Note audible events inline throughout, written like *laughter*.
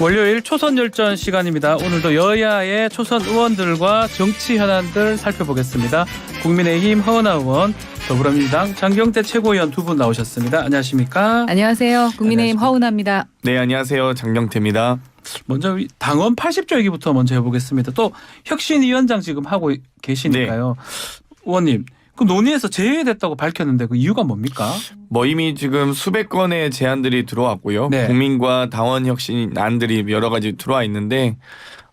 월요일 초선 열전 시간입니다. 오늘도 여야의 초선 의원들과 정치 현안들 살펴보겠습니다. 국민의힘 허은하 의원, 더불어민주당 장경태 최고위원 두 분 나오셨습니다. 안녕하십니까? 안녕하세요. 국민의힘. 허은아입니다. 네 안녕하세요 장경태입니다. 먼저 이 당원 80조 얘기부터 먼저 해보겠습니다. 또 혁신위원장 지금 하고 계시니까요. 의원님, 그 논의에서 제외됐다고 밝혔는데 그 이유가 뭡니까? 뭐 이미 지금 수백 건의 제안들이 들어왔고요. 네. 국민과 당원 혁신안들이 여러 가지 들어와 있는데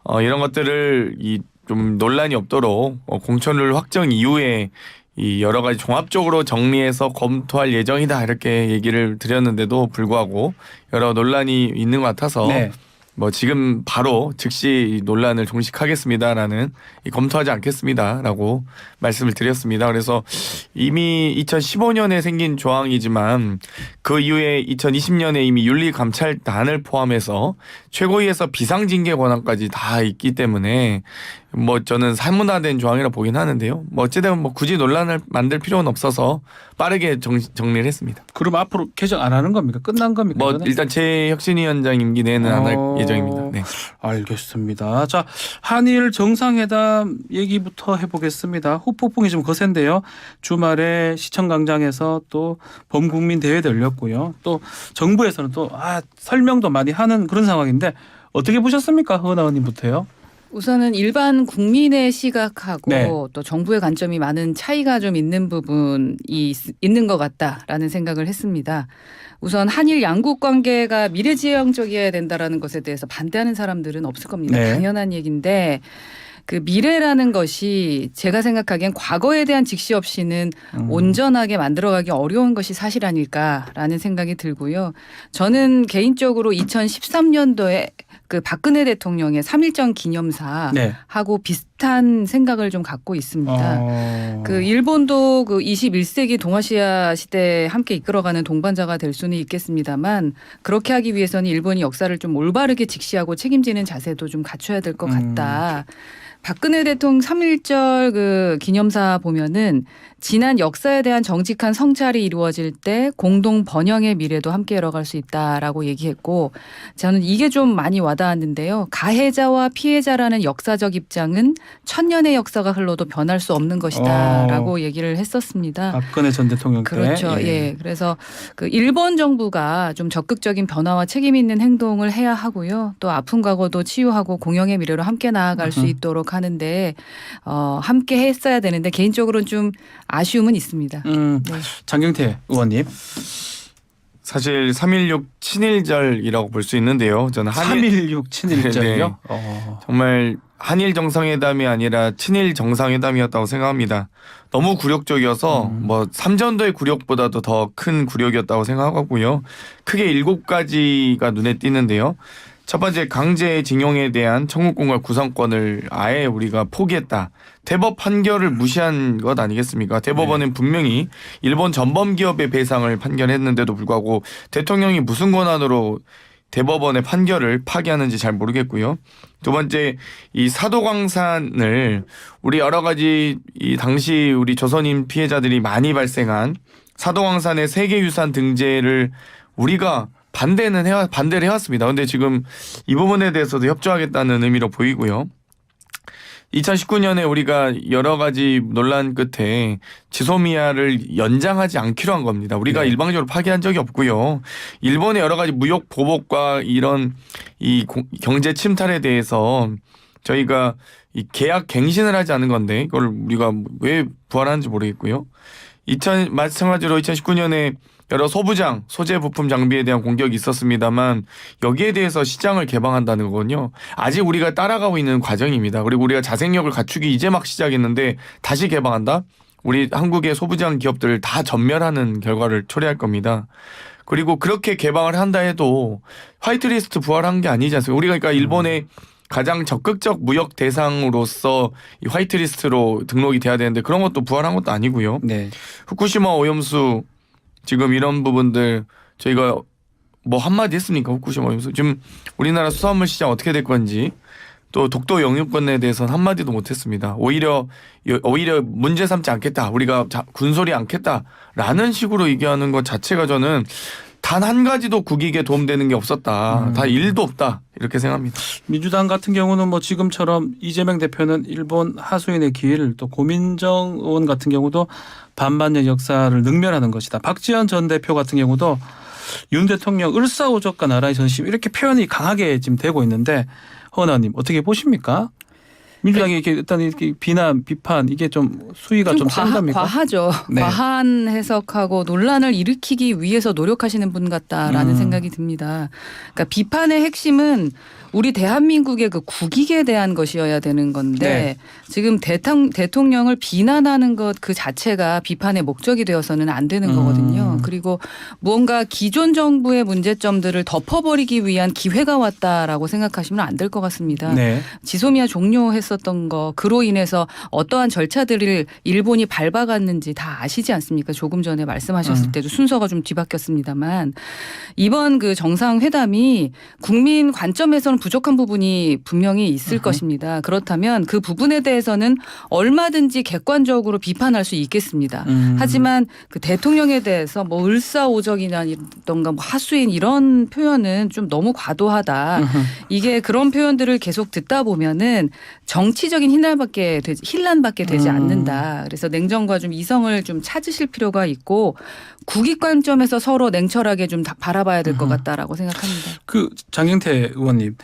어, 이런 것들을 이 좀 논란이 없도록 어, 공천을 확정 이후에 이 여러 가지 종합적으로 정리해서 검토할 예정이다 이렇게 얘기를 드렸는데도 불구하고 여러 논란이 있는 것 같아서 네. 뭐 지금 바로 즉시 이 논란을 종식하겠습니다라는 이 검토하지 않겠습니다라고 말씀을 드렸습니다. 그래서 이미 2015년에 생긴 조항이지만 그 이후에 2020년에 이미 윤리감찰단을 포함해서 최고위에서 비상징계 권한까지 다 있기 때문에 뭐 저는 사문화된 조항이라 보긴 하는데요. 뭐 어찌되면 뭐 굳이 논란을 만들 필요는 없어서 빠르게 정, 정리를 했습니다. 그럼 앞으로 개정 안 하는 겁니까? 끝난 겁니까? 뭐 이거는? 일단 제 혁신위원장 임기 내는 안 할 어. 예정입니다. 네. 알겠습니다. 자, 한일 정상회담 얘기부터 해보겠습니다. 후폭풍이 좀 거센데요. 주말에 시청 광장에서 또 범국민 대회도 열렸고요. 또 정부에서는 또 아, 설명도 많이 하는 그런 상황인데 어떻게 보셨습니까? 허은하 의원님부터요. 우선은 일반 국민의 시각하고 네. 또 정부의 관점이 많은 차이가 좀 있는 부분이 있- 있는 것 같다라는 생각을 했습니다. 우선 한일 양국 관계가 미래지향적이어야 된다라는 것에 대해서 반대하는 사람들은 없을 겁니다. 네. 당연한 얘기인데 그 미래라는 것이 제가 생각하기엔 과거에 대한 직시 없이는 음. 온전하게 만들어가기 어려운 것이 사실 아닐까라는 생각이 들고요. 저는 개인적으로 2013년도에 그 박근혜 대통령의 3.1정 기념사 네. 하고 비슷한 생각을 좀 갖고 있습니다. 어. 그 일본도 그 21세기 동아시아 시대에 함께 이끌어가는 동반자가 될 수는 있겠습니다만 그렇게 하기 위해서는 일본이 역사를 좀 올바르게 직시하고 책임지는 자세도 좀 갖춰야 될것 음. 같다. 박근혜 대통령 3.1절 그 기념사 보면은 지난 역사에 대한 정직한 성찰이 이루어질 때 공동 번영의 미래도 함께 열어갈 수 있다라고 얘기했고 저는 이게 좀 많이 와닿았는데요. 가해자와 피해자라는 역사적 입장은 천년의 역사가 흘러도 변할 수 없는 것이다라고 얘기를 했었습니다. 박근혜 전 대통령 때. 그렇죠. 예. 그래서 그 일본 정부가 좀 적극적인 변화와 책임 있는 행동을 해야 하고요. 또 아픈 과거도 치유하고 공영의 미래로 함께 나아갈 수 음흠. 있도록 하는데 어 함께 했어야 되는데 개인적으로는 좀 아쉬움은 있습니다. 음, 네. 장경태 의원님. 사실 3.16 친일절이라고 볼 수 있는데요. 저는 한일 3.16 친일절이요? *laughs* 네. 어. 정말 한일 정상회담이 아니라 친일 정상회담이었다고 생각합니다. 너무 굴욕적이어서 음. 뭐 삼전도의 굴욕보다도 더 큰 굴욕이었다고 생각하고요. 크게 일곱 가지가 눈에 띄는데요. 첫 번째 강제징용에 대한 청구권과 구성권을 아예 우리가 포기했다. 대법 판결을 무시한 것 아니겠습니까? 대법원은 분명히 일본 전범 기업의 배상을 판결했는데도 불구하고 대통령이 무슨 권한으로 대법원의 판결을 파기하는지 잘 모르겠고요. 두 번째 이 사도광산을 우리 여러 가지 이 당시 우리 조선인 피해자들이 많이 발생한 사도광산의 세계유산 등재를 우리가 반대는 해 반대를 해왔습니다. 근데 지금 이 부분에 대해서도 협조하겠다는 의미로 보이고요. 2019년에 우리가 여러 가지 논란 끝에 지소미아를 연장하지 않기로 한 겁니다. 우리가 네. 일방적으로 파기한 적이 없고요. 일본의 여러 가지 무역 보복과 이런 이 고- 경제 침탈에 대해서 저희가 이 계약 갱신을 하지 않은 건데 이걸 우리가 왜 부활하는지 모르겠고요. 2000 마찬가지로 2019년에 여러 소부장, 소재 부품 장비에 대한 공격이 있었습니다만 여기에 대해서 시장을 개방한다는 거군요. 아직 우리가 따라가고 있는 과정입니다. 그리고 우리가 자생력을 갖추기 이제 막 시작했는데 다시 개방한다? 우리 한국의 소부장 기업들을 다 전멸하는 결과를 초래할 겁니다. 그리고 그렇게 개방을 한다 해도 화이트리스트 부활한 게 아니지 않습니까? 우리가 그러니까 일본의 가장 적극적 무역 대상으로서 이 화이트리스트로 등록이 돼야 되는데 그런 것도 부활한 것도 아니고요. 네. 후쿠시마 오염수 지금 이런 부분들 저희가 뭐 한마디 했습니까? 후쿠시마 오염수 지금 우리나라 수산물 시장 어떻게 될 건지 또 독도 영유권에 대해서는 한마디도 못했습니다. 오히려 오히려 문제 삼지 않겠다. 우리가 자, 군소리 않겠다라는 식으로 얘기하는 것 자체가 저는 단 한 가지도 국익에 도움되는 게 없었다. 음. 다 일도 없다. 이렇게 생각합니다. 민주당 같은 경우는 뭐 지금처럼 이재명 대표는 일본 하수인의 길, 또 고민정 의원 같은 경우도 반반의 역사를 능멸하는 것이다. 박지원 전 대표 같은 경우도 윤 대통령 을사오적과 나라의 전심 이렇게 표현이 강하게 지금 되고 있는데 허나님 어떻게 보십니까? 민주당이 이렇게 일단 이렇게 비난, 비판 이게 좀 수위가 좀, 과하, 센답니까? 과하죠. 네. 과한 해석하고 논란을 일으키기 위해서 노력하시는 분 같다라는 음. 생각이 듭니다. 그러니까 비판의 핵심은 우리 대한민국의 그 국익에 대한 것이어야 되는 건데 네. 지금 대통, 대통령을 비난하는 것 그 자체가 비판의 목적이 되어서는 안 되는 음. 거거든요. 그리고 무언가 기존 정부의 문제점들을 덮어버리기 위한 기회가 왔다라고 생각하시면 안 될 것 같습니다. 네. 지소미아 종료 했었던 거 그로 인해서 어떠한 절차들을 일본이 밟아갔는지 다 아시지 않습니까? 조금 전에 말씀하셨을 음. 때도 순서가 좀 뒤바뀌었습니다만 이번 그 정상회담이 국민 관점에서는 부족한 부분이 분명히 있을 으흠. 것입니다. 그렇다면 그 부분에 대해서는 얼마든지 객관적으로 비판할 수 있겠습니다. 음. 하지만 그 대통령에 대해서 뭐 을사오적이라던가 뭐 하수인 이런 표현은 좀 너무 과도하다. 음흠. 이게 그런 표현들을 계속 듣다 보면은 정 치적인 힐난받게 되지 힐난받게 되지 음. 않는다. 그래서 냉정과 좀 이성을 좀 찾으실 필요가 있고 국익 관점에서 서로 냉철하게 좀 다- 바라봐야 될것 음흠. 같다라고 생각합니다. 그 장경태 의원님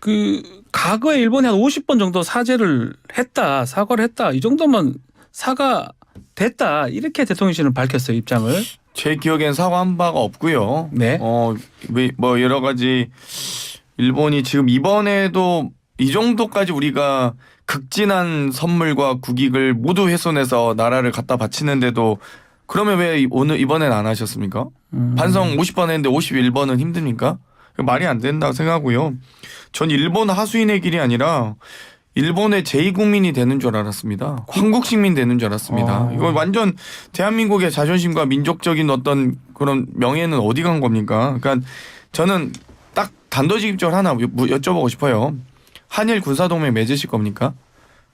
그 과거에 일본이 한 50번 정도 사죄를 했다 사과를 했다 이 정도면 사과 됐다 이렇게 대통령실은 밝혔어요 입장을 제 기억엔 사과한 바가 없고요. 네. 어, 왜- 뭐 여러 가지 일본이 지금 이번에도 이 정도까지 우리가 극진한 선물과 국익을 모두 훼손해서 나라를 갖다 바치는데도 그러면 왜 이- 오늘 이번엔 안 하셨습니까? 음. 반성 50번 했는데 51번은 힘듭니까? 그 말이 안 된다고 생각하고요. 전 일본 하수인의 길이 아니라 일본의 제2국민이 되는 줄 알았습니다. 한국 식민 되는 줄 알았습니다. 어. 이거 완전 대한민국의 자존심과 민족적인 어떤 그런 명예는 어디 간 겁니까? 그러니까 저는 딱 단도직입적으로 하나 여- 여쭤보고 싶어요. 한일 군사동맹 맺으실 겁니까?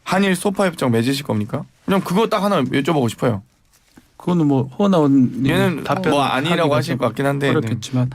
한일 소파 협정 맺으실 겁니까? 그냥 그거 딱 하나 여쭤보고 싶어요. 그거는 뭐 호나원 얘는 답변 뭐 아니라고 하실 것 같긴 한데 네. 어렵겠지만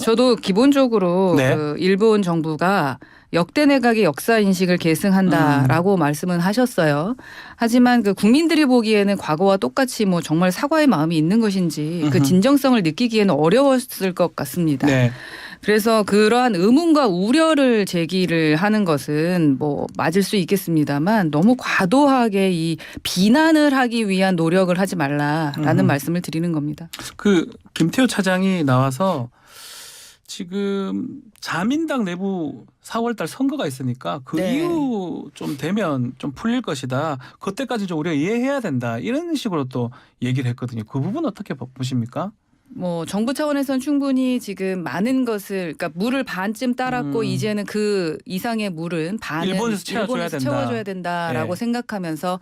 저도 기본적으로 네. 그 일본 정부가 역대 내각의 역사 인식을 계승한다라고 음. 말씀은 하셨어요. 하지만 그 국민들이 보기에는 과거와 똑같이 뭐 정말 사과의 마음이 있는 것인지 그. 진정성을 느끼기에는 어려웠을 것 같습니다. 네. 그래서 그러한 의문과 우려를 제기를 하는 것은 뭐 맞을 수 있겠습니다만 너무 과도하게 이 비난을 하기 위한 노력을 하지 말라라는 음흠. 말씀을 드리는 겁니다. 그 김태호 차장이 나와서 지금 자민당 내부 4월달 선거가 있으니까 그 네. 이후 좀 되면 좀 풀릴 것이다. 그때까지 좀 우리가 이해해야 된다. 이런 식으로 또 얘기를 했거든요. 그 부분 어떻게 보- 보십니까? 뭐 정부 차원에서는 충분히 지금 많은 것을 그러니까 물을 반쯤 따랐고 음. 이제는 그 이상의 물은 반은 일본에서 채워줘야 일본에서 된다. 채워줘야 된다라고 네. 생각하면서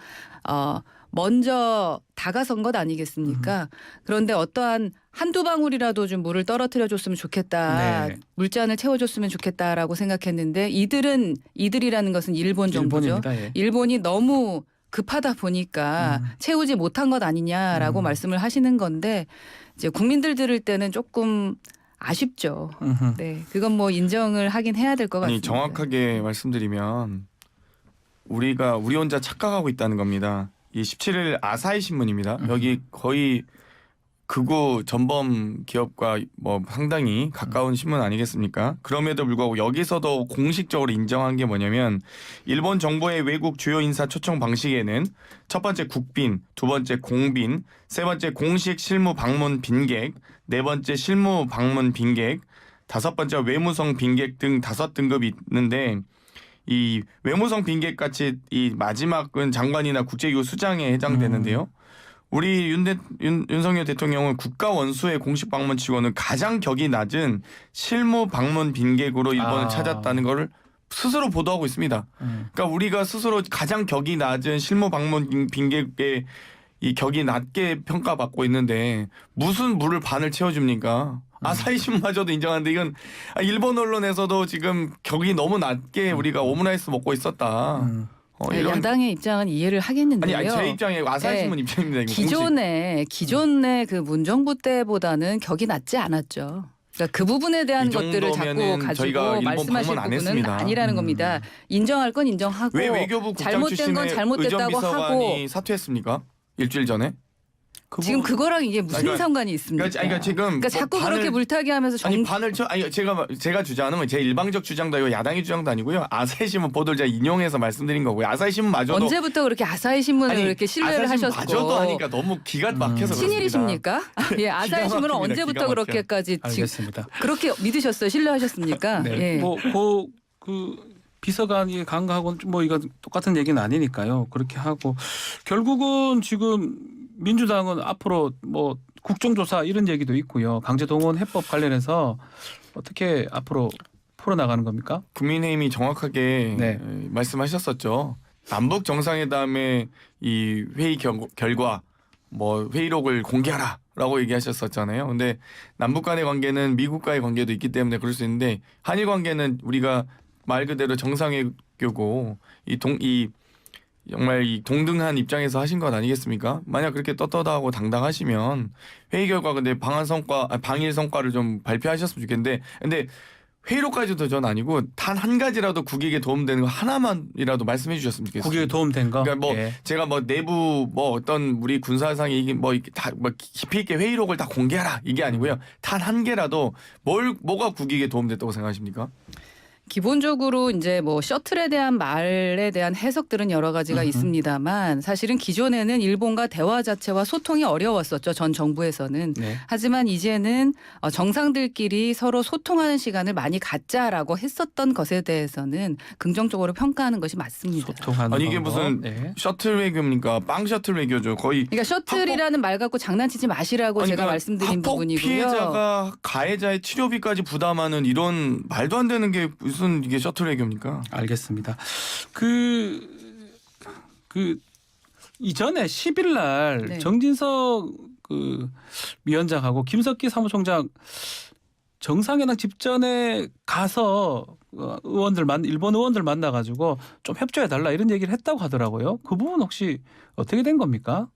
어 먼저 다가선 것 아니겠습니까? 음. 그런데 어떠한 한두 방울이라도 좀 물을 떨어뜨려 줬으면 좋겠다. 네. 물잔을 채워줬으면 좋겠다라고 생각했는데 이들은 이들이라는 것은 일본 정부죠. 일본입니다. 예. 일본이 너무 급하다 보니까 음. 채우지 못한 것 아니냐라고 음. 말씀을 하시는 건데 이제 국민들 들을 때는 조금 아쉽죠. 음흠. 네, 그건 뭐 인정을 하긴 해야 될 것 같습니다. 정확하게 말씀드리면 우리가 우리 혼자 착각하고 있다는 겁니다. 이 17일 아사히 신문입니다. 음. 여기 거의 극우 전범 기업과 뭐 상당히 가까운 신문 아니겠습니까? 그럼에도 불구하고 여기서도 공식적으로 인정한 게 뭐냐면 일본 정부의 외국 주요 인사 초청 방식에는 첫 번째 국빈, 두 번째 공빈, 세 번째 공식 실무 방문 빈객, 네 번째 실무 방문 빈객, 다섯 번째 외무성 빈객 등 다섯 등급이 있는데 이 외무성 빈객 같이 이 마지막은 장관이나 국제기구 수장에 해당되는데요. 우리 윤, 대, 윤 윤석열 대통령은 국가 원수의 공식 방문 치고는 가장 격이 낮은 실무 방문 빈객으로 일본을 아. 찾았다는 것을 스스로 보도하고 있습니다. 음. 그러니까 우리가 스스로 가장 격이 낮은 실무 방문 빈- 빈객의 이 격이 낮게 평가받고 있는데 무슨 물을 반을 채워줍니까? 아사히 신마저도 인정하는데 이건 아, 일본 언론에서도 지금 격이 너무 낮게 우리가 오므라이스 먹고 있었다. 음. 어, 네, 이런 야당의 입장은 이해를 아니, 하겠는데요. 아니 제 입장에 아사히 네. 신문 입장입니다. 이거 공식. 기존의 기존의 그 문정부 때보다는 격이 낮지 않았죠. 그러니까 그 부분에 대한 이 것들을 자꾸 정도면은 가지고 일본 말씀하실 방문 안 부분은 했습니다. 아니라는 음. 겁니다. 인정할 건 인정하고 왜 외교부 국장 잘못된 건 출신의 잘못됐다고 하고 의전 비서관이 사퇴했습니까? 일주일 전에? 그 지금 부분- 그거랑 이게 무슨 그러니까- 상관이 있습니까? 그러니까, 그러니까 지금 그러니까 뭐 자꾸 반을- 그렇게 물타기 하면서 정, 아니 반을 쳐 아니 제가 제가 주장하는 건 제 일방적 주장도 아니고 야당의 주장도 아니고요 아사히 신문 보도를 제가 인용해서 말씀드린 거고요 아사히 신문 마저도 언제부터 그렇게 아사히 신문을 아니, 그렇게 신뢰를 아사히 신문 하셨고 마저도 하니까 너무 기가 막혀서 그렇습니다. 친일이십니까? *laughs* 예, 아사히 신문은 막힙니다. 언제부터 막혀. 그렇게까지 지금 알겠습니다. 그렇게 믿으셨어요? 신뢰하셨습니까? *laughs* 네. 예. 뭐그 그 비서관이 간 거하고는 뭐 이거 똑같은 얘기는 아니니까요. 그렇게 하고 결국은 지금 민주당은 앞으로 뭐 국정조사 이런 얘기도 있고요. 강제동원 해법 관련해서 어떻게 앞으로 풀어 나가는 겁니까? 국민의힘이 정확하게 네. 에, 말씀하셨었죠. 남북 정상회담의 이 회의 결, 결과 뭐 회의록을 공개하라라고 얘기하셨었잖아요. 근데 남북 간의 관계는 미국과의 관계도 있기 때문에 그럴 수 있는데 한일 관계는 우리가 말 그대로 정상회교고 이 동 이 정말 이 동등한 입장에서 하신 것 아니겠습니까? 만약 그렇게 떳떳하고 당당하시면 회의 결과 근데 방한 성과 아, 방일 성과를 좀 발표하셨으면 좋겠는데 근데 회의록까지도 전 아니고 단 한 가지라도 국익에 도움되는 거 하나만이라도 말씀해 주셨으면 좋겠어요. 국익에 도움된 거. 그러니까 뭐 예. 제가 뭐 내부 뭐 어떤 우리 군사상이 이게 뭐 이렇게 다 뭐 깊이 있게 회의록을 다 공개하라 이게 아니고요. 단 한 개라도 뭘 뭐가 국익에 도움됐다고 생각하십니까? 기본적으로 이제 뭐 셔틀에 대한 말에 대한 해석들은 여러 가지가 음흠. 있습니다만 사실은 기존에는 일본과 대화 자체와 소통이 어려웠었죠. 전 정부에서는. 네. 하지만 이제는 어, 정상들끼리 서로 소통하는 시간을 많이 갖자라고 했었던 것에 대해서는 긍정적으로 평가하는 것이 맞습니다. 소통하는 아니 이게. 무슨 네. 셔틀 외교입니까? 빵 셔틀 외교죠. 거의 그러니까 셔틀이라는 말 갖고 장난치지 마시라고 아니, 제가 그러니까 말씀드린 부분이고요. 피해자가 가해자의 치료비까지 부담하는 이런 말도 안 되는 게 무슨 이게 셔틀 외교입니까? 알겠습니다. 그, 그, 이전에 10일 날 네. 정진석 그 위원장하고 김석기 사무총장 정상회담 직전에 가서 어, 의원들 만 일본 의원들 만나 가지고 좀 협조해 달라 이런 얘기를 했다고 하더라고요. 그 부분 혹시 어떻게 된 겁니까?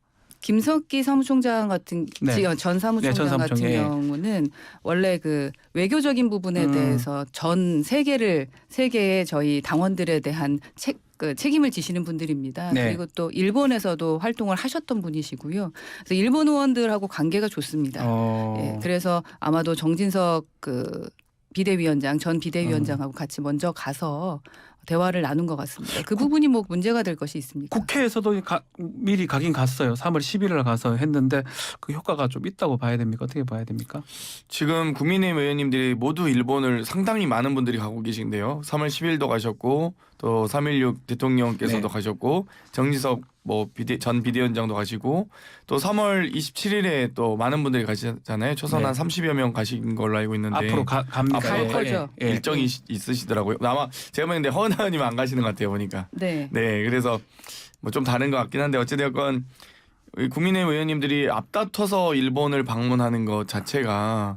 김석기 사무총장 같은 네. 지- 전 사무총장 네, 전 같은 사무총장, 예. 경우는 원래 그 외교적인 부분에 음. 대해서 전 세계를 세계의 저희 당원들에 대한 책 그 책임을 지시는 분들입니다. 네. 그리고 또 일본에서도 활동을 하셨던 분이시고요. 그래서 일본 의원들하고 관계가 좋습니다. 어. 예, 그래서 아마도 정진석 그 비대위원장 전 음. 비대위원장하고 같이 먼저 가서 대화를 나눈 것 같습니다. 그 부분이 뭐 문제가 될 것이 있습니까? 국회에서도 가- 미리 가긴 갔어요. 3월 11일 가서 했는데 그 효과가 좀 있다고 봐야 됩니까? 어떻게 봐야 됩니까? 지금 국민의힘 의원님들이 모두 일본을 상당히 많은 분들이 가고 계신데요. 3월 10일도 가셨고 또 3.16 대통령께서도 네. 가셨고 정지석 뭐 비대 전 비대위원장도 가시고 또 3월 27일에 또 많은 분들이 가시잖아요. 초선 네. 한 30여 명 가신 걸로 알고 있는데 앞으로 가, 갑니다. 앞으로 거죠. 예, 예. 일정이 있- 있으시더라고요. 아마 제가 보는데 허은 의원님 안 가시는 것 같아요 보니까. 네. 네, 그래서 뭐 좀 다른 것 같긴 한데 어찌되었건 우리 국민의힘 의원님들이 앞다퉈서 일본을 방문하는 것 자체가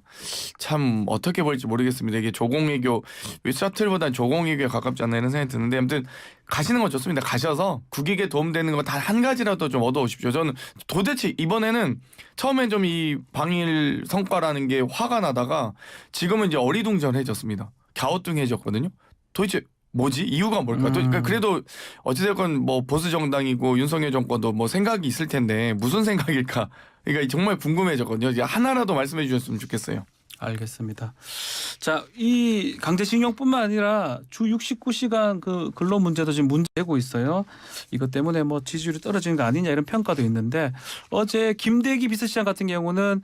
참 어떻게 볼지 모르겠습니다. 이게 조공외교 왜 셔틀보다는 조공외교에 가깝지 않나 이런 생각이 드는데 아무튼 가시는 건 좋습니다. 가셔서 국익에 도움되는 거 단 한 가지라도 좀 얻어오십시오. 저는 도대체 이번에는 처음엔 좀 이 방일 성과라는 게 화가 나다가 지금은 이제 어리둥절해졌습니다. 갸우뚱해졌거든요. 도대체 뭐지 이유가 뭘까? 또 음. 그러니까 그래도 어찌됐건 뭐 보수 정당이고 윤석열 정권도 뭐 생각이 있을 텐데 무슨 생각일까? 그러니까 정말 궁금해졌거든요. 하나라도 말씀해 주셨으면 좋겠어요. 알겠습니다. 자, 이 강제징용뿐만 아니라 주 69시간 그 근로 문제도 지금 문제되고 있어요. 이것 때문에 뭐 지지율이 떨어지는 거 아니냐 이런 평가도 있는데 어제 김대기 비서실장 같은 경우는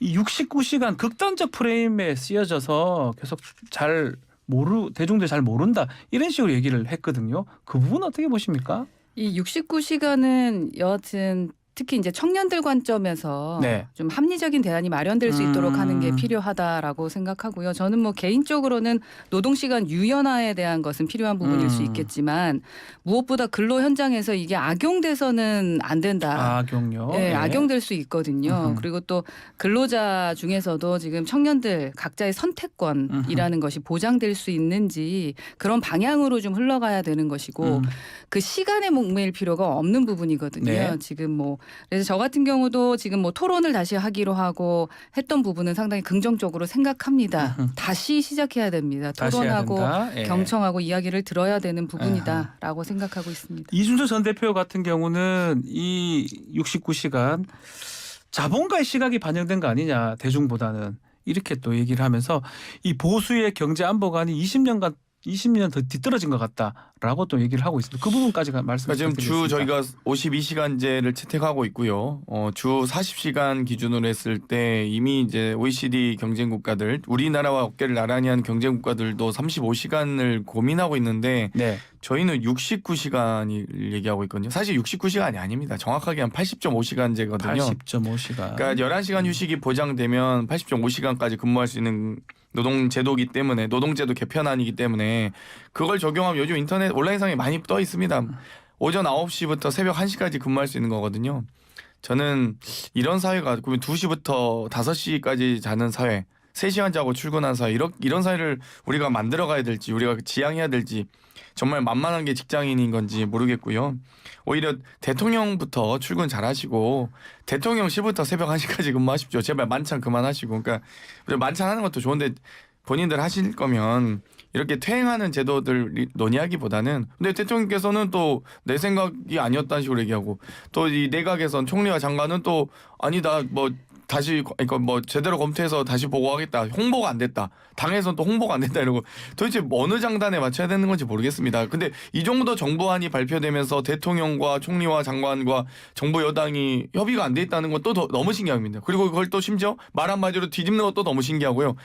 이 69시간 극단적 프레임에 쓰여져서 계속 잘 모르 대중들 잘 모른다 이런 식으로 얘기를 했거든요. 그 부분 어떻게 보십니까? 이 69시간은 여하튼 특히 이제 청년들 관점에서 네. 좀 합리적인 대안이 마련될 수 음. 있도록 하는 게 필요하다라고 생각하고요. 저는 뭐 개인적으로는 노동 시간 유연화에 대한 것은 필요한 부분일 수 음. 있겠지만 무엇보다 근로 현장에서 이게 악용돼서는 안 된다. 악용요. 네, 예. 악용될 수 있거든요. 음흠. 그리고 또 근로자 중에서도 지금 청년들 각자의 선택권이라는 것이 보장될 수 있는지 그런 방향으로 좀 흘러가야 되는 것이고 음. 그 시간에 목매일 필요가 없는 부분이거든요. 네. 지금 뭐 그래서 저 같은 경우도 지금 뭐 토론을 다시 하기로 하고 했던 부분은 상당히 긍정적으로 생각합니다. 다시 시작해야 됩니다. 다시 해야 토론하고 된다. 예. 경청하고 이야기를 들어야 되는 부분이다라고 생각하고 있습니다. 이준석 전 대표 같은 경우는 이 69시간 자본가의 시각이 반영된 거 아니냐 대중보다는 이렇게 또 얘기를 하면서 이 보수의 경제 안보관이 20년간 20년 더 뒤떨어진 것 같다라고 또 얘기를 하고 있습니다. 그 부분까지 말씀 그러니까 지금 주. 저희가 52시간제를 채택하고 있고요. 어, 주 40시간 기준으로 했을 때 이미 이제 OECD 경쟁 국가들 우리나라와 어깨를 나란히 한 경쟁 국가들도 35시간을 고민하고 있는데 네. 저희는 69시간이 얘기하고 있거든요. 사실 69시간이 아닙니다. 정확하게 한 80.5시간제거든요. 80.5시간. 그러니까 11시간 휴식이 보장되면 80.5시간까지 근무할 수 있는 노동 제도이기 때문에 노동제도 개편안이기 때문에 그걸 적용하면 요즘 인터넷 온라인상에 많이 떠 있습니다. 오전 9시부터 새벽 1시까지 근무할 수 있는 거거든요. 저는 이런 사회가 그러면 2시부터 5시까지 자는 사회, 3시간 자고 출근한 사회 이런 이런 사회를 우리가 만들어 가야 될지 우리가 지향해야 될지 정말 만만한 게 직장인인 건지 모르겠고요. 오히려 대통령부터 출근 잘 하시고 대통령실부터 새벽 1시까지 근무하십시오. 제발 만찬 그만하시고 그러니까 만찬 하는 것도 좋은데 본인들 하실 거면 이렇게 퇴행하는 제도들 논의하기보다는 근데 대통령께서는 또 내 생각이 아니었다는 식으로 얘기하고 또 이 내각에선 총리와 장관은 또 아니다 뭐 다시 그러니까 뭐 제대로 검토해서 다시 보고하겠다. 홍보가 안 됐다. 당에서는 또 홍보가 안 됐다 이러고 도대체 어느 장단에 맞춰야 되는 건지 모르겠습니다. 근데 이 정도 정부안이 발표되면서 대통령과 총리와 장관과 정부 여당이 협의가 안 돼 있다는 건 또 너무 신기합니다. 그리고 그걸 또 심지어 말 한마디로 뒤집는 것도 너무 신기하고요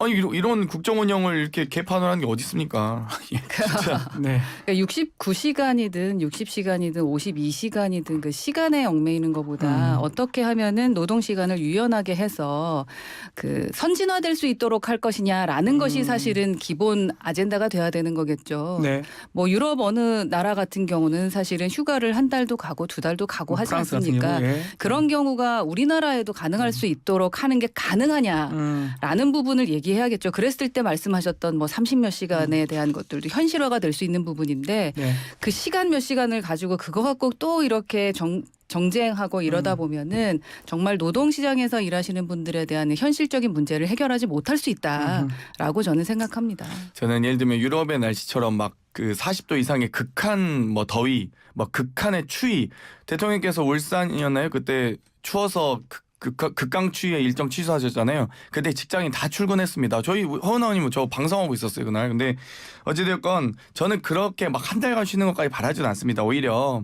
아니 이런, 이런 국정 운영을 이렇게 개판을 하는 게 어디 있습니까 *laughs* 진짜 네. 그러니까 69시간이든 60시간이든 52시간이든 그 시간에 얽매이는 것보다 음. 어떻게 하면은 노동 시간을 유연하게 해서 그 선진화될 수 있도록 할 것이냐라는 음. 것이 사실은 기본 아젠다가 돼야 되는 거겠죠. 네. 뭐 유럽 어느 나라 같은 경우는 사실은 휴가를 한 달도 가고 두 달도 가고 하지 프랑스 같은 않습니까? 경우에. 그런 경우가 우리나라에도 가능할 수 있도록 하는 게 가능하냐? 음. 라는 부분을 얘기 해야겠죠. 그랬을 때 말씀하셨던 뭐 30몇 시간에 대한 것들도 현실화가 될 수 있는 부분인데 네. 그 시간 몇 시간을 가지고 그거 갖고 또 이렇게 정 정쟁하고 이러다 음. 보면은 정말 노동 시장에서 일하시는 분들에 대한 현실적인 문제를 해결하지 못할 수 음. 있다라고 저는 생각합니다. 저는 예를 들면 유럽의 날씨처럼 막 그 40도 이상의 극한 뭐 더위, 뭐 극한의 추위. 대통령께서 울산이었나요? 그때 추워서 극, 극, 극강 추위에 일정 취소하셨잖아요. 그때 직장인 다 출근했습니다. 저희 허은 의원님은 저 방송하고 있었어요 그날. 근데 어찌됐건 저는 그렇게 막 한 달간 쉬는 것까지 바라지는 않습니다. 오히려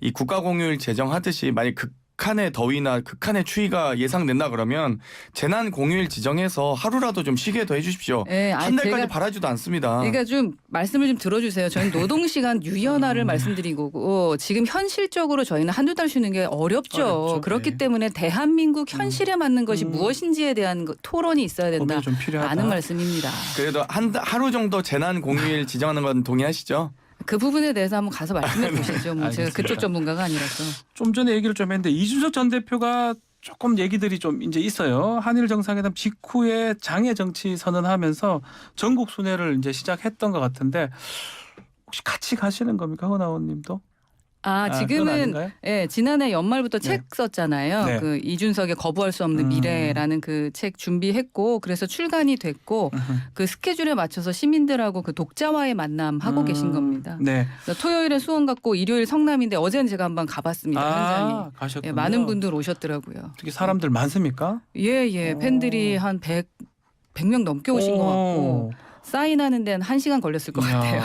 이 국가 공휴일 제정하듯이 만약 극 한의 더위나 극한의 추위가 예상된다 그러면 재난 공휴일 지정해서 하루라도 좀 쉬게 더 해주십시오. 예, 아니, 한 달까지 제가 바라지도 않습니다. 그러니까 좀 말씀을 좀 들어주세요. 저희는 노동 시간 유연화를 음. 말씀드리고 지금 현실적으로 저희는 한두 달 쉬는 게 어렵죠. 어렵죠. 그렇기 네. 때문에 대한민국 현실에 맞는 것이 음. 무엇인지에 대한 거- 토론이 있어야 된다. 고민이 좀 필요하다. 라는 말씀입니다. 그래도 한 달- 하루 정도 재난 공휴일 *laughs* 지정하는 건 동의하시죠? 그 부분에 대해서 한번 가서 말씀해 보시죠. 뭐 제가 알겠습니다. 그쪽 전문가가 아니라서. 좀 전에 얘기를 좀 했는데 이준석 전 대표가 조금 얘기들이 좀 이제 있어요. 한일 정상회담 직후에 장애 정치 선언하면서 전국 순회를 이제 시작했던 것 같은데 혹시 같이 가시는 겁니까, 허나원님도? 아, 그건 지금은? 예, 지난해 연말부터 네. 책 썼잖아요. 네. 그 이준석의 거부할 수 없는 음. 미래라는 그 책 준비했고 그래서 출간이 됐고 그 스케줄에 맞춰서 시민들하고 그 독자와의 만남 하고 음, 계신 겁니다. 네. 토요일에 수원 갔고 일요일 성남인데 어제는 제가 한번 가봤습니다. 현장에. 아, 가셨군요. 예, 많은 분들 오셨더라고요. 특히 사람들 많습니까? 예, 예. 오. 팬들이 한 100, 100명 넘게 오신 것 같고 사인하는 데는 한 시간 걸렸을 것 이야. 같아요.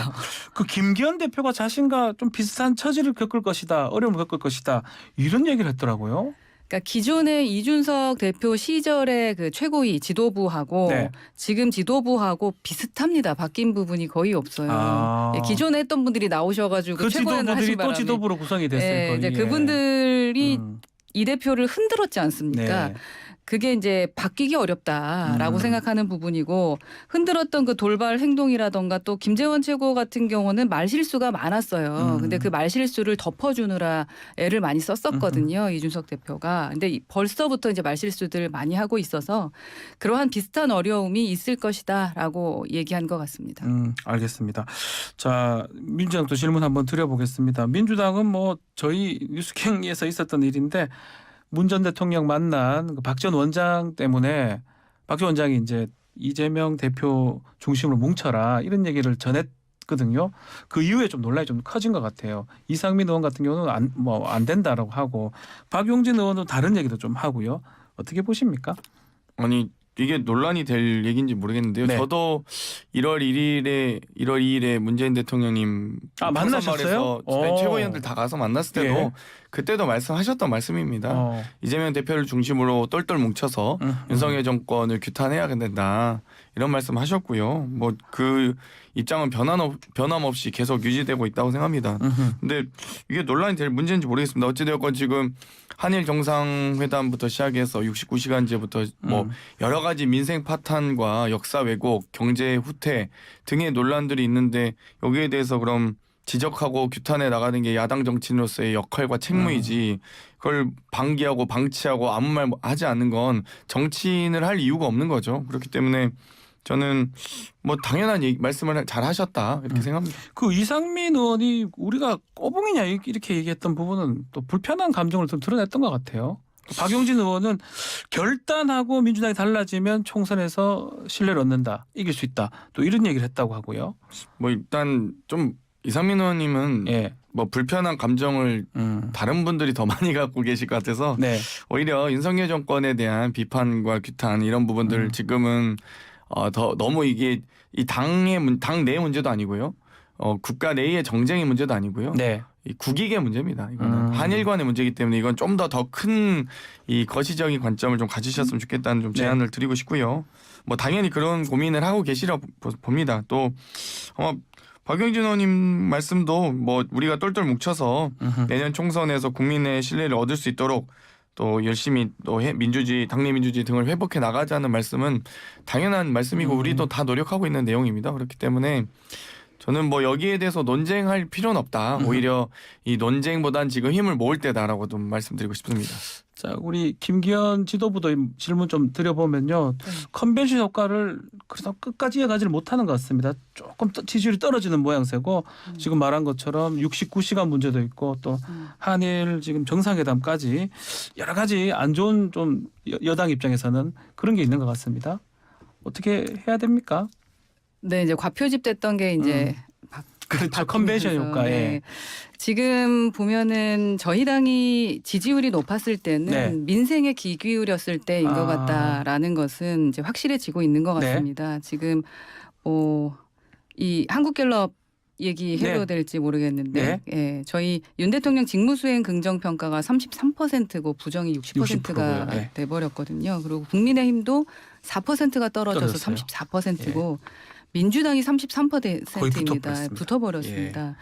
그 김기현 대표가 자신과 좀 비슷한 처지를 겪을 것이다, 어려움을 겪을 것이다 이런 얘기를 했더라고요. 그러니까 기존의 이준석 대표 시절의 그 최고위 지도부하고 네. 지금 지도부하고 비슷합니다. 바뀐 부분이 거의 없어요. 아. 예, 기존에 했던 분들이 나오셔가지고 그 최고위원 지도부들이 하신 또 바람에 지도부로 구성이 됐을 예, 거예요. 이제 그분들이 음. 이 대표를 흔들었지 않습니까? 네. 그게 이제 바뀌기 어렵다라고 음. 생각하는 부분이고 흔들었던 그 돌발 행동이라던가 또 김재원 최고 같은 경우는 말실수가 많았어요. 음. 근데 그 말실수를 덮어주느라 애를 많이 썼었거든요. 이준석 대표가. 근데 이- 벌써부터 이제 말실수들 많이 하고 있어서 그러한 비슷한 어려움이 있을 것이다라고 얘기한 것 같습니다. 음, 알겠습니다. 자, 민주당도 질문 한번 드려보겠습니다. 민주당은 뭐 저희 뉴스경에서 있었던 일인데 문 전 대통령 만난 그박전 원장 때문에 박 전 원장이 이제 이재명 대표 중심으로 뭉쳐라 이런 얘기를 전했거든요. 그 이후에 좀 논란이 좀 커진 것 같아요. 이상민 의원 같은 경우는 안 뭐 안 된다라고 하고 박용진 의원도 다른 얘기도 좀 하고요. 어떻게 보십니까? 아니 이게 논란이 될 얘기인지 모르겠는데요. 네. 저도 1월 1일에 1월 2일에 문재인 대통령님 아, 만나셨어요? 평선말에서 어. 최고위원들 다 가서 만났을 때도 예. 그때도 말씀하셨던 말씀입니다. 어. 이재명 대표를 중심으로 똘똘 뭉쳐서 음, 음. 윤석열 정권을 규탄해야 된다 이런 말씀하셨고요. 뭐 그 입장은 변함 변함없이 계속 유지되고 있다고 생각합니다. 근데 이게 논란이 될 문제인지 모르겠습니다. 어찌되었건 지금 한일 정상회담부터 시작해서 69시간제부터 뭐 음. 여러 가지 민생 파탄과 역사 왜곡, 경제 후퇴 등의 논란들이 있는데 여기에 대해서 그럼 지적하고 규탄해 나가는 게 야당 정치인으로서의 역할과 책무이지 그걸 방기하고 방치하고 아무 말 하지 않는 건 정치인을 할 이유가 없는 거죠. 그렇기 때문에 저는 뭐 당연한 얘기, 말씀을 잘 하셨다 이렇게 음. 생각합니다. 그 이상민 의원이 우리가 꼬봉이냐 이렇게 얘기했던 부분은 또 불편한 감정을 좀 드러냈던 것 같아요. 박용진 의원은 결단하고 민주당이 달라지면 총선에서 신뢰를 얻는다, 이길 수 있다, 또 이런 얘기를 했다고 하고요. 뭐 일단 좀 이상민 의원님은 예, 뭐 불편한 감정을 음, 다른 분들이 더 많이 갖고 계실 것 같아서 네, 오히려 윤석열 정권에 대한 비판과 규탄 이런 부분들 음. 지금은 어, 더 너무 이게 이 당의 문, 당내 문제도 아니고요. 어, 국가 내의 정쟁의 문제도 아니고요. 네, 이 국익의 문제입니다. 이거는 음. 한일 간의 문제이기 때문에 이건 좀 더 더 큰 이 거시적인 관점을 좀 가지셨으면 좋겠다는 좀 네. 제안을 드리고 싶고요. 뭐 당연히 그런 고민을 하고 계시라고 보- 봅니다. 또 어, 박영진 의원님 말씀도 뭐 우리가 똘똘 뭉쳐서 음흠. 내년 총선에서 국민의 신뢰를 얻을 수 있도록 또 열심히 또 해- 민주주의, 당내 민주주의 등을 회복해 나가자는 말씀은 당연한 말씀이고 음. 우리도 다 노력하고 있는 내용입니다. 그렇기 때문에 저는 뭐 여기에 대해서 논쟁할 필요는 없다. 음. 오히려 이 논쟁보단 지금 힘을 모을 때다라고 좀 말씀드리고 싶습니다. 자, 우리 김기현 지도부도 질문 좀 드려보면요. 네. 컨벤션 효과를 그래서 끝까지 이어가지를 못하는 것 같습니다. 조금 떠- 지지율이 떨어지는 모양새고 음. 지금 말한 것처럼 69시간 문제도 있고 또 음. 한일 지금 정상회담까지 여러 가지 안 좋은 좀 여- 여당 입장에서는 그런 게 있는 것 같습니다. 어떻게 해야 됩니까? 네, 이제 과표집됐던 게 이제 바- 그렇죠. 컨벤션 바뀌면서, 효과에. 네. 지금 보면은 저희 당이 지지율이 높았을 때는 네. 민생에 귀 기울였을 때인 것 아. 같다라는 것은 이제 확실해지고 있는 것 네. 같습니다. 지금 어, 이 한국갤럽 얘기해도 네. 될지 모르겠는데, 예, 저희 윤 대통령 직무수행 긍정 평가가 33%고 부정이 60%가 60%고요. 네. 돼버렸거든요. 그리고 국민의힘도 4%가 떨어져서 떨어졌어요. 34%고 민주당이 33%입니다. 붙어버렸습니다. 붙어버렸습니다.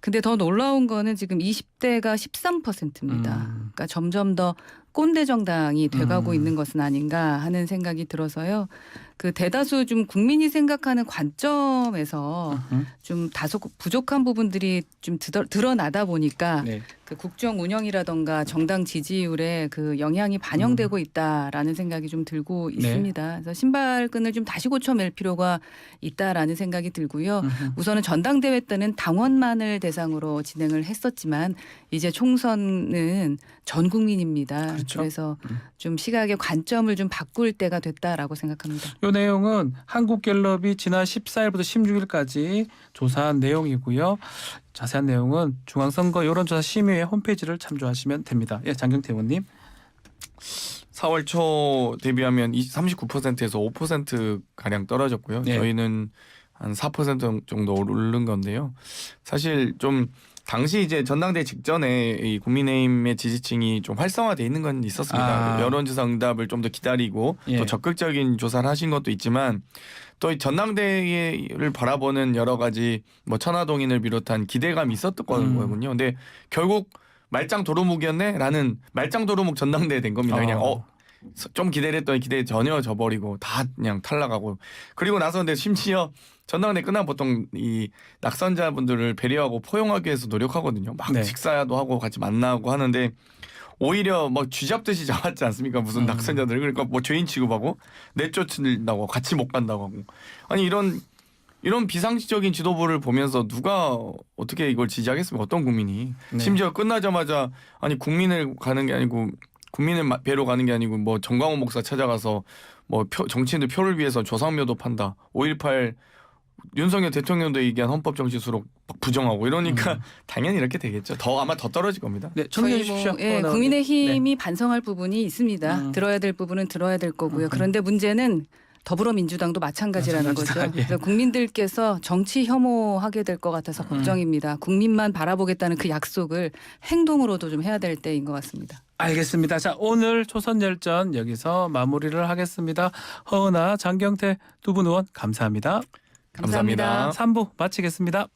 근데 더 놀라운 거는 지금 20대가 13%입니다. 음. 그러니까 점점 더 꼰대 정당이 돼가고 음. 있는 것은 아닌가 하는 생각이 들어서요. 그 대다수 좀 국민이 생각하는 관점에서. 좀 다소 부족한 부분들이 좀 드러, 드러 나다 보니까 네. 그 국정 운영이라던가 정당 지지율에 그 영향이 반영되고 있다라는 생각이 좀 들고 음. 네. 있습니다. 그래서 신발끈을 좀 다시 고쳐맬 필요가 있다라는 생각이 들고요. 우선은 전당대회 때는 당원만을 대상으로 진행을 했었지만 이제 총선은 전 국민입니다. 그렇죠. 래서 음. 좀 시각의 관점을 좀 바꿀 때가 됐다라고 생각합니다. 이 내용은 한국갤럽이 지난 14일부터 16일까지 조사한 내용이고요. 자세한 내용은 중앙선거 여론조사 심의회 홈페이지를 참조하시면 됩니다. 예, 장경태 의원님. 4월 초 대비하면 39%에서 5% 가량 떨어졌고요. 네. 저희는 한 4% 정도 오른 건데요. 사실 좀 당시 이제 전당대 직전에 이 국민의힘의 지지층이 좀 활성화돼 있는 건 있었습니다. 아. 여론조사 응답을 좀 더 기다리고 예. 또 적극적인 조사를 하신 것도 있지만 또 이 전당대회를 바라보는 여러 가지 뭐 천하동인을 비롯한 기대감이 있었던 음. 거거든요. 근데 결국 말짱 도루묵이었네라는 말짱 도루묵 전당대회 된 겁니다. 그냥 어. 어좀 기대했더니 기대 전혀 져버리고 다 그냥 탈락하고 그리고 나서 근데 심지어 전당대 끝나면 보통 이 낙선자분들을 배려하고 포용하기 위해서 노력하거든요. 막 네. 식사도 하고 같이 만나고 하는데 오히려 뭐 쥐잡듯이 *laughs* 잡았지 않습니까? 무슨 음. 낙선자들 그러니까 뭐 죄인 취급하고 내쫓는다고 같이 못 간다고 하고 아니 이런 이런 비상식적인 지도부를 보면서 누가 어떻게 이걸 지지하겠습니까? 어떤 국민이 네. 심지어 끝나자마자 아니 국민을 가는 게 아니고 국민을 마- 뵈러 가는 게 아니고 뭐 정광훈 목사 찾아가서 뭐 표, 정치인들 표를 위해서 조상묘도 판다. 5.18 윤석열 대통령도 얘기한 헌법정치수록 막 부정하고 이러니까 *laughs* 당연히 이렇게 되겠죠. 더 아마 더 떨어질 겁니다. 네, 저희 뭐, 주십시오. 예, 어, 나- 국민의힘이 반성할 부분이 있습니다. 음. 들어야 될 부분은 들어야 될 거고요. 그런데 문제는 더불어민주당도 마찬가지라는 거죠. 마찬가지다. 예. 그래서 국민들께서 정치 혐오하게 될 것 같아서 음. 걱정입니다. 국민만 바라보겠다는 그 약속을 행동으로도 좀 해야 될 때인 것 같습니다. 알겠습니다. 자, 오늘 초선 열전 여기서 마무리를 하겠습니다. 허은아, 장경태 두 분 의원 감사합니다. 감사합니다. 3부 마치겠습니다.